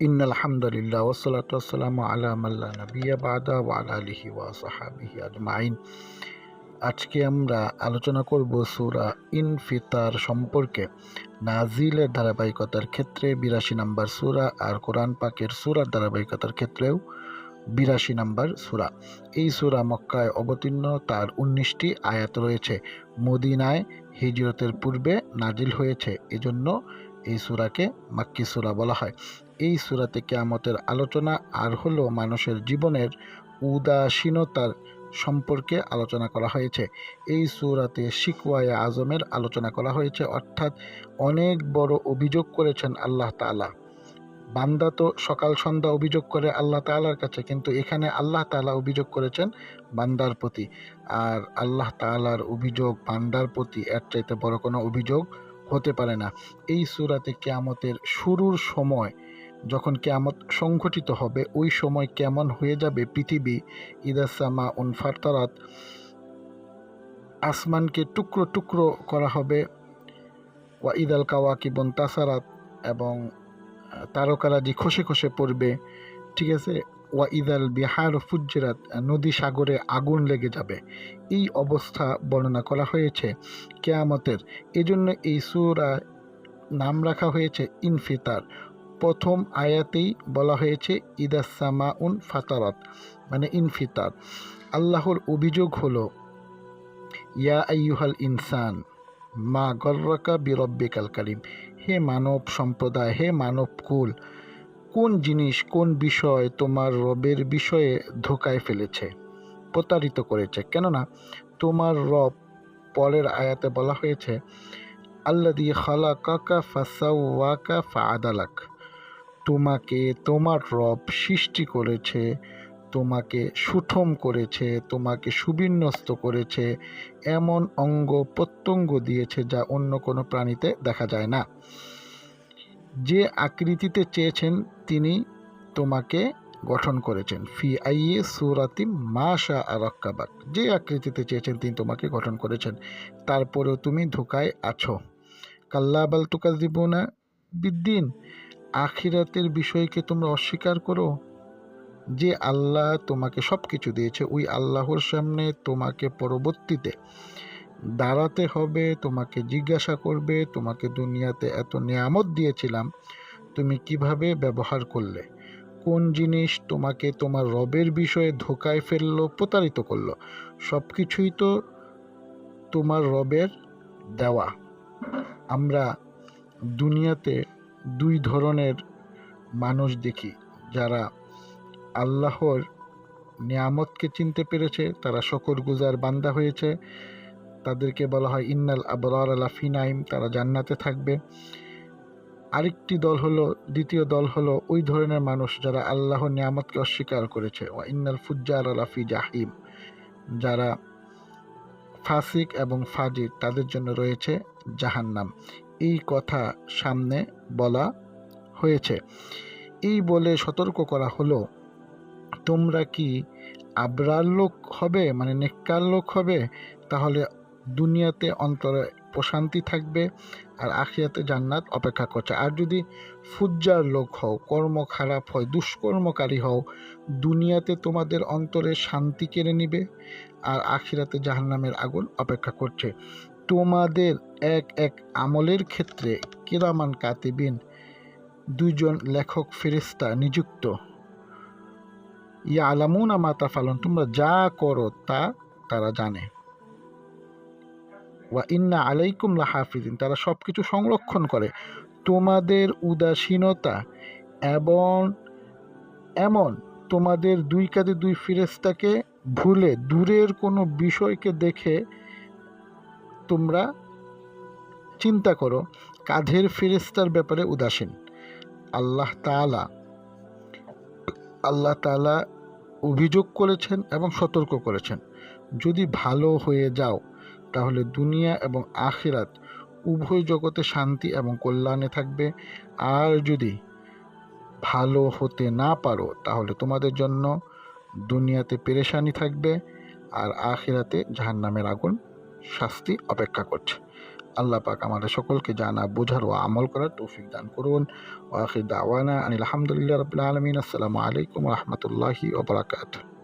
In আলহামদুলিল্লাহ ওসলাত ওসালাম আলা নবিয়া বাদা ওয়াল আলিহি ওয়া সাহাবিহি আজমাইন। আজকে আমরা আলোচনা করব সূরা ইনফিতার সম্পর্কে। নাজিলের ধারাবাহিকতার ক্ষেত্রে বিরাশি নাম্বার সুরা আর কোরআন পাকের সূরার ধারাবাহিকতার ক্ষেত্রেও বিরাশি নাম্বার সুরা। এই সুরা মক্কায় অবতীর্ণ, তার উনিশটি আয়াত রয়েছে। মদিনায় হিজরতের পূর্বে নাজিল হয়েছে। এজন্য এই সুরাকে মাক্কি সুরা বলা হয়। এই সুরাতে কেয়ামতের আলোচনা আর হলো মানুষের জীবনের উদাসীনতার সম্পর্কে আলোচনা করা হয়েছে। এই সুরাতে শিকওয়ায়ে আজমের আলোচনা করা হয়েছে, অর্থাৎ অনেক বড় অভিযোগ করেছেন আল্লাহ তাআলা। বান্দা তো সকাল সন্ধ্যা অভিযোগ করে আল্লাহ তাআলার কাছে, কিন্তু এখানে আল্লাহ তাআলা অভিযোগ করেছেন বান্দার প্রতি। আর আল্লাহ তাআলার অভিযোগ বান্দার প্রতি, এর চাইতে বড় কোনো অভিযোগ হতে পারে না। এই সুরাতে কেয়ামতের শুরুর সময় যখন কেয়ামত সংঘটিত হবে, ওই সময় কেমন হয়ে যাবে পৃথিবী? ইদাসামা উনফারতারাত আসমানকে টুকরো টুকরো করা হবে। ওয়া ইদাল কাওয়াকি বন তাসারাত এবং তারকারাজি খসে খসে পড়বে। ঠিক আছে? ওয়া ইদাল বিহার ফুজ্জেরাত, নদী সাগরে আগুন লেগে যাবে। এই অবস্থা বর্ণনা করা হয়েছে কেয়ামতের। এজন্য এই সুরা নাম রাখা হয়েছে ইনফিতার। প্রথম আয়াতেই বলা হয়েছে ইদাসামা উন ফাতারত মানে ইনফিতার। আল্লাহর অভিযোগ হলো, ইয়া আইয়ুহাল ইনসান, মা গর্রকা বিরব্বিকাল কারিম হে মানব সম্প্রদায়, হে মানব কুল, কোন জিনিস, কোন বিষয় তোমার রবের বিষয়ে ধোকায় ফেলেছে, প্রতারিত করেছে? কেননা তোমার রব পরের আয়াতে বলা হয়েছে আল্লাদি খালা কাকা ফাসাওয়াকা ফা আদালাক তোমাকে তোমার রব সৃষ্টি করেছে, তোমাকে সুঠম করেছে, তোমাকে সুবিন্যস্ত করেছে, এমন অঙ্গ প্রত্যঙ্গ দিয়েছে যা অন্য কোনো প্রাণীতে দেখা যায় না। যে আকৃতিতে চেয়েছেন তিনি তোমাকে গঠন করেছেন। ফি আইয়ে সুরাতি মাশা আরক্কাবাক যে আকৃতিতে চেয়েছেন তিনি তোমাকে গঠন করেছেন, তারপরেও তুমি ধোকায় আছো। কাল্লাবাল তুকাজিবুনা বিদ্দিন। আখিরাতের বিষয়কে তোমরা অস্বীকার করো? যে আল্লাহ তোমাকে সব কিছু দিয়েছে, ওই আল্লাহর সামনে তোমাকে পরবর্তীতে দাঁড়াতে হবে, তোমাকে জিজ্ঞাসা করবে, তোমাকে দুনিয়াতে এত নিয়ামত দিয়েছিলাম, তুমি কীভাবে ব্যবহার করলে? কোন জিনিস তোমাকে তোমার রবের বিষয়ে ধোকায় ফেলল, প্রতারিত করল? সব কিছুই তো তোমার রবের দেওয়া। আমরা দুনিয়াতে দুই ধরনের মানুষ দেখি। যারা আল্লাহর নিয়ামতকে চিনতে পেরেছে, তারা শকর গুজার বান্দা হয়েছে। তাদেরকে বলা হয়, ইন্নাল আবরার আলা ফিনাইম তারা জান্নাতে থাকবে। আরেকটি দল হলো, দ্বিতীয় দল হলো ওই ধরনের মানুষ যারা আল্লাহর নিয়ামতকে অস্বীকার করেছে। ও ইন্নাল ফুজ্জার আলা ফি জাহিম, যারা ফাসিক এবং ফাজির, তাদের জন্য রয়েছে জাহান্নাম। এই কথা সামনে বলা হয়েছে। এই বলে সতর্ক করা হলো, তোমরা কি আবরার লোক হবে? মানে নেককার লোক হবে? তাহলে দুনিয়াতে অন্তরে প্রশান্তি থাকবে আর আখিয়াতে জান্নাত অপেক্ষা করছে। আর যদি ফুজ্জার লোক হও, কর্ম খারাপ হয় দুষ্কর্মকারী হও, দুনিয়াতে তোমাদের অন্তরে শান্তি কেড়ে নিবে আর আখিরাতে জাহান্নামের আগুন অপেক্ষা করছে। তোমাদের এক এক আমলের ক্ষেত্রে কিরামান কাতিবিন দুইজন লেখক ফেরিস্তা নিযুক্ত। ইয়া আলামুন মাতা ফালন তোমরা যা করো তা তারা জানে। ওয়া ইন্না আলাইকুম লাহাফিজিন, তারা সব কিছু সংরক্ষণ করে। তোমাদের উদাসীনতা এবং এমন, তোমাদের দুই কাঁধে দুই ফিরেস্তাকে ভুলে দূরের কোনো বিষয়কে দেখে তোমরা চিন্তা করো, কাঁধের ফেরেস্তার ব্যাপারে উদাসীন। আল্লাহ তালা আল্লাহ তালা অভিযোগ করেছেন এবং সতর্ক করেছেন। যদি ভালো হয়ে যাও, তাহলে দুনিয়া এবং আখিরাত উভয় জগতে শান্তি এবং কল্যাণে থাকবে। আর যদি ভালো হতে না পারো, তাহলে তোমাদের জন্য দুনিয়াতে পেরেশানি থাকবে আর আখিরাতে জাহান্নামের আগুন শাস্তি অপেক্ষা করছে। আল্লাহ পাক আমাদের সকলকে জানা বোঝার ও আমল করার তৌফিক দান করুন। ওয়াখির দাওয়ানা আনিল আলহামদুলিল্লাহ রবিল আলমিন। আসসালামু আলাইকুম রহমতুল্লাহি ওবরাকাতুহ